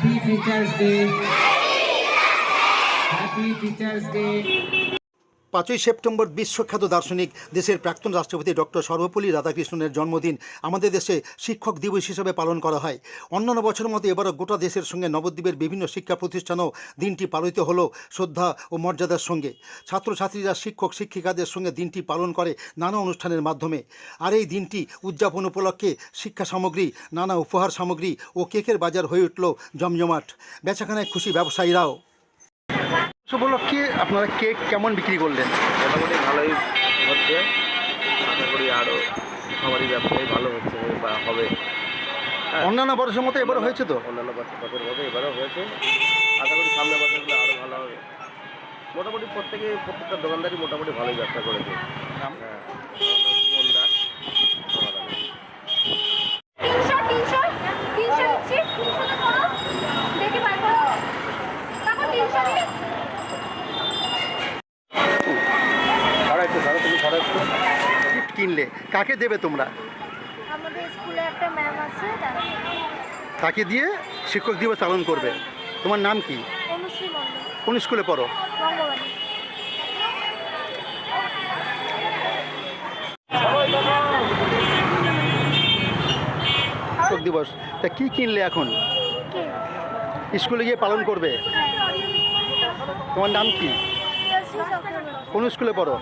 Happy Teachers Day. Happy Teachers Day. পাঁচই September বিশ্বখ্যাত দার্শনিক, দেশের প্রাক্তন রাষ্ট্রপতি ডক্টর সর্বপল্লী রাধাকৃষ্ণনের জন্মদিন আমাদের দেশে শিক্ষক দিবস হিসেবে পালন করা হয়। অন্যান্য বছরের মতো এবারও গোটা দেশের সঙ্গে নবদ্বীপের বিভিন্ন শিক্ষা প্রতিষ্ঠানও দিনটি পালিত হলো শ্রদ্ধা ও মর্যাদার সঙ্গে। ছাত্রছাত্রীরা, শিক্ষক, শিক্ষিকাদের সঙ্গে দিনটি পালন করে নানা অনুষ্ঠানের মাধ্যমে। আর এই দিনটি উদযাপন উপলক্ষে শিক্ষা সামগ্রী, নানা উপহার সামগ্রী ও কেকের বাজার হয়ে উঠল জমজমাট। বেচাখানায় খুশি ব্যবসায়ীরাও। উপলক্ষে আপনারা কেক কেমন বিক্রি করলেন? মোটামুটি ভালোই হচ্ছে। আশা করি আরও সবারই ব্যবসায়ী ভালো হচ্ছে বা হবে। অন্যান্য বছরের মতো এবারও হয়েছে তো? অন্যান্য বছর বছর মতো এবারও হয়েছে। আশা করি সামনের বছরগুলো আরও ভালো হবে। মোটামুটি প্রত্যেকে প্রত্যেকটা দোকানদারই মোটামুটি ভালোই ব্যবসা করেছে। হ্যাঁ সুমন দাস সমাধান তিনশো তিনশো তিনশো দিচ্ছি তিনশো করো দেখি বার করো তারপর তিনশো দিই সাড়ে একটু সাড়ে তুমি সাড়ে একটু গিফট কিনলে? কাকে দেবে তোমরা? আমাদের স্কুলে একটা ম্যাম আছে তাকে দিয়ে শিক্ষক দিবস পালন করবে। তোমার নাম কি? কোন স্কুলে পড়ো? শিক্ষক দিবস। তা কি কিনলে এখন? স্কুলে গিয়ে পালন করবে? তোমার নাম কি? কোন স্কুলে পড়ো?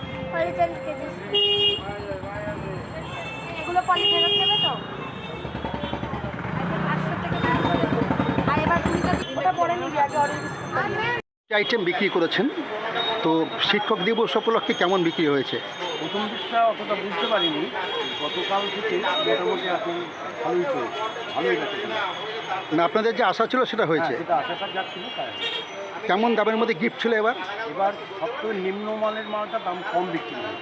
আইটেম বিক্রি করেছেন? তো শিক্ষক দিবস উপলক্ষে কেমন বিক্রি হয়েছে? প্রথম দিকটা অতটা বুঝতে পারিনি। গতকাল থেকে মোটামুটি এখন ভালোই চলছে ভালোই গেছে না আপনাদের যে আশা ছিল সেটা হয়েছে। আশাটা তাই কেমন দামের মধ্যে গিফট ছিল এবার? এবার সবথেকে নিম্নমানের মালটা দাম কম বিক্রি হয়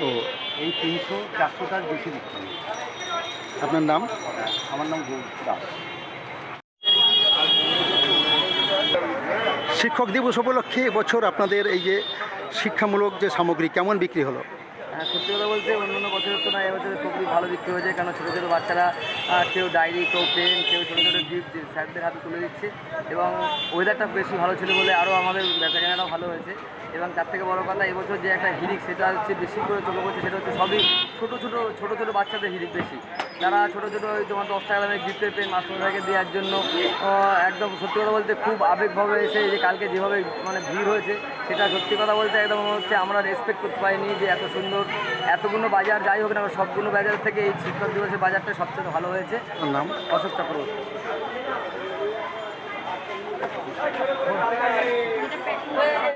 ও এই তিনশো চারশোটার বেশি বিক্রি আপনার নাম? আমার নাম গৌর দাস। শিক্ষক দিবস উপলক্ষে এবছর আপনাদের এই যে শিক্ষামূলক যে সামগ্রী কেমন বিক্রি হলো? সত্যি কথা বলতে অন্য অন্য বছরের তো না এবছরে খুবই ভালো বিক্রি হয়েছে কারণ ছোটো ছোটো বাচ্চারা কেউ ডায়েরি, কেউ পেন, কেউ ছোটো ছোটো গিফট স্যারদের হাতে তুলে দিচ্ছে এবং ওয়েদারটা বেশি ভালো ছিল বলে আরও আমাদের বেচাকেনাটাও ভালো হয়েছে এবং তার থেকে বড় কথা এবছর যে একটা হিরিক সেটা হচ্ছে বেশি করে চোখে পড়ছে, সেটা হচ্ছে সবই ছোটো ছোটো ছোটো ছোটো বাচ্চাদের হিরিক বেশি। যারা ছোটো ছোটো ওই তোমার দশ টাকা দামে গিফটের পেন মাস্টারমশাইকে দেওয়ার জন্য একদম সত্যি কথা বলতে খুব আবেগভাবে এসে যে কালকে যেভাবে মানে ভিড় হয়েছে সেটা সত্যি কথা বলতে একদম হচ্ছে আমরা রেসপেক্ট করতে পারিনি যে এত সুন্দর এতগুলো বাজার যাই হোক না সবগুলো বাজার থেকে এই শিক্ষক দিবসের বাজারটা সবচেয়ে ভালো হয়েছে নাম অশোক চক্রবর্তী Thank you.